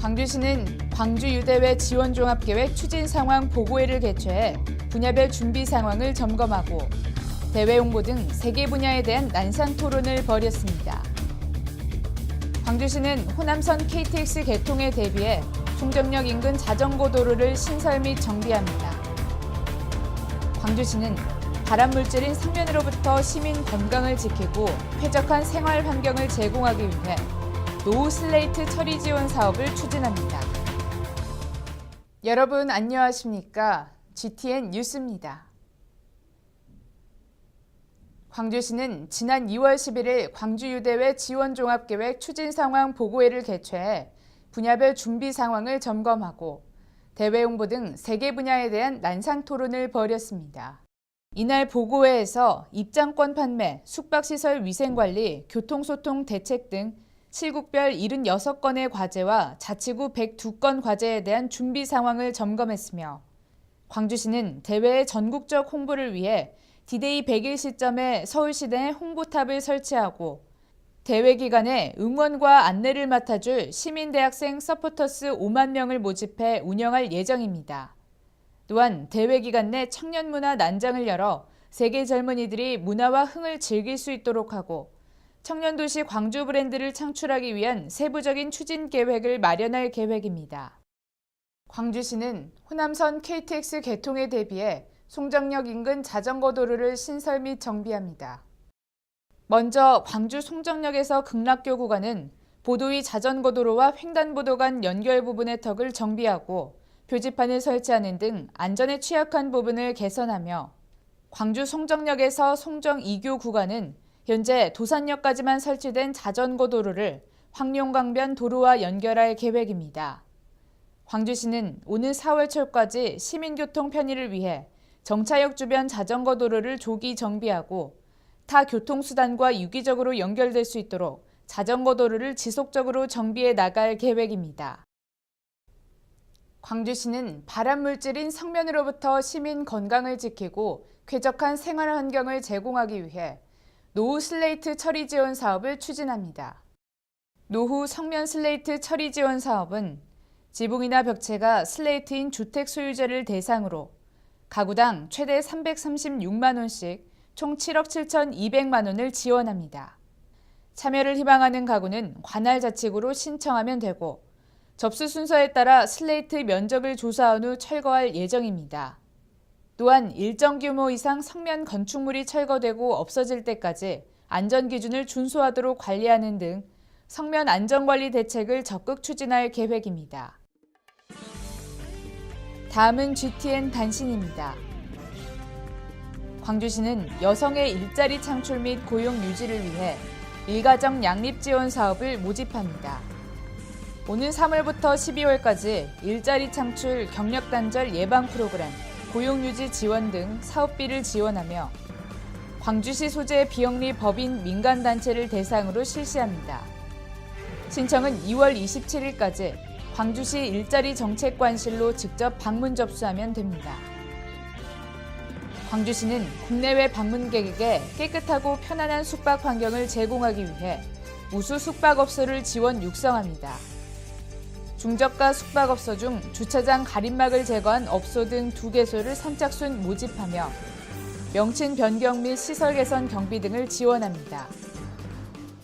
광주시는 광주유대회 지원종합계획 추진 상황 보고회를 개최해 분야별 준비 상황을 점검하고 대회 홍보 등 세 개 분야에 대한 난상 토론을 벌였습니다. 광주시는 호남선 KTX 개통에 대비해 송정역 인근 자전거 도로를 신설 및 정비합니다. 광주시는 발암 물질인 성면으로부터 시민 건강을 지키고 쾌적한 생활 환경을 제공하기 위해 노후 슬레이트 처리 지원 사업을 추진합니다. 여러분 안녕하십니까? GTN 뉴스입니다. 광주시는 지난 2월 11일 광주유대회 지원종합계획 추진 상황 보고회를 개최해 분야별 준비 상황을 점검하고 대회 홍보 등세개 분야에 대한 난상 토론을 벌였습니다. 이날 보고회에서 입장권 판매, 숙박시설 위생관리, 교통소통 대책 등 실국별 76건의 과제와 자치구 102건 과제에 대한 준비 상황을 점검했으며 광주시는 대회의 전국적 홍보를 위해 디데이 100일 시점에 서울시내에 홍보탑을 설치하고 대회 기간에 응원과 안내를 맡아줄 시민대학생 서포터스 5만 명을 모집해 운영할 예정입니다. 또한 대회 기간 내 청년 문화 난장을 열어 세계 젊은이들이 문화와 흥을 즐길 수 있도록 하고 청년 도시 광주 브랜드를 창출하기 위한 세부적인 추진 계획을 마련할 계획입니다. 광주시는 호남선 KTX 개통에 대비해 송정역 인근 자전거 도로를 신설 및 정비합니다. 먼저 광주 송정역에서 극락교 구간은 보도위 자전거 도로와 횡단보도 간 연결 부분의 턱을 정비하고 표지판을 설치하는 등 안전에 취약한 부분을 개선하며 광주 송정역에서 송정 2교 구간은 현재 도산역까지만 설치된 자전거 도로를 황룡강변 도로와 연결할 계획입니다. 광주시는 오는 4월 초까지 시민교통 편의를 위해 정차역 주변 자전거 도로를 조기 정비하고 타 교통수단과 유기적으로 연결될 수 있도록 자전거 도로를 지속적으로 정비해 나갈 계획입니다. 광주시는 발암 물질인 성면으로부터 시민 건강을 지키고 쾌적한 생활 환경을 제공하기 위해 노후 슬레이트 처리 지원 사업을 추진합니다. 노후 성면 슬레이트 처리 지원 사업은 지붕이나 벽체가 슬레이트인 주택 소유자를 대상으로 가구당 최대 336만 원씩 총 7억 7,200만 원을 지원합니다. 참여를 희망하는 가구는 관할 자치구로 신청하면 되고 접수 순서에 따라 슬레이트 면적을 조사한 후 철거할 예정입니다. 또한 일정 규모 이상 성면 건축물이 철거되고 없어질 때까지 안전 기준을 준수하도록 관리하는 등 성면 안전관리 대책을 적극 추진할 계획입니다. 다음은 GTN 단신입니다. 광주시는 여성의 일자리 창출 및 고용 유지를 위해 일가정 양립 지원 사업을 모집합니다. 오는 3월부터 12월까지 일자리 창출 경력 단절 예방 프로그램, 고용 유지 지원 등 사업비를 지원하며 광주시 소재 비영리 법인 민간 단체를 대상으로 실시합니다. 신청은 2월 27일까지 광주시 일자리 정책관실로 직접 방문 접수하면 됩니다. 광주시는 국내외 방문객에게 깨끗하고 편안한 숙박 환경을 제공하기 위해 우수 숙박업소를 지원 육성합니다. 중저가 숙박업소 중 주차장 가림막을 제거한 업소 등 두 개소를 선착순 모집하며 명칭 변경 및 시설 개선 경비 등을 지원합니다.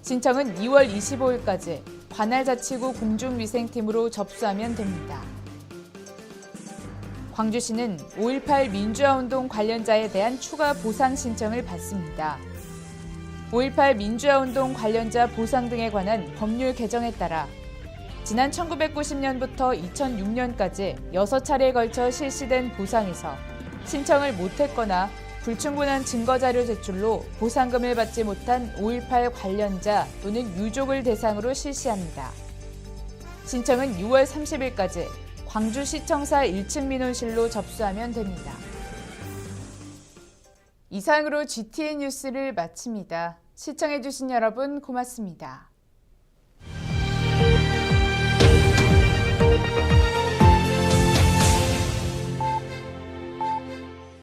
신청은 2월 25일까지 관할자치구 공중위생팀으로 접수하면 됩니다. 광주시는 5.18 민주화운동 관련자에 대한 추가 보상 신청을 받습니다. 5.18 민주화운동 관련자 보상 등에 관한 법률 개정에 따라 지난 1990년부터 2006년까지 6차례에 걸쳐 실시된 보상에서 신청을 못했거나 불충분한 증거자료 제출로 보상금을 받지 못한 5.18 관련자 또는 유족을 대상으로 실시합니다. 신청은 6월 30일까지 광주시청사 1층 민원실로 접수하면 됩니다. 이상으로 GTN 뉴스를 마칩니다. 시청해주신 여러분 고맙습니다.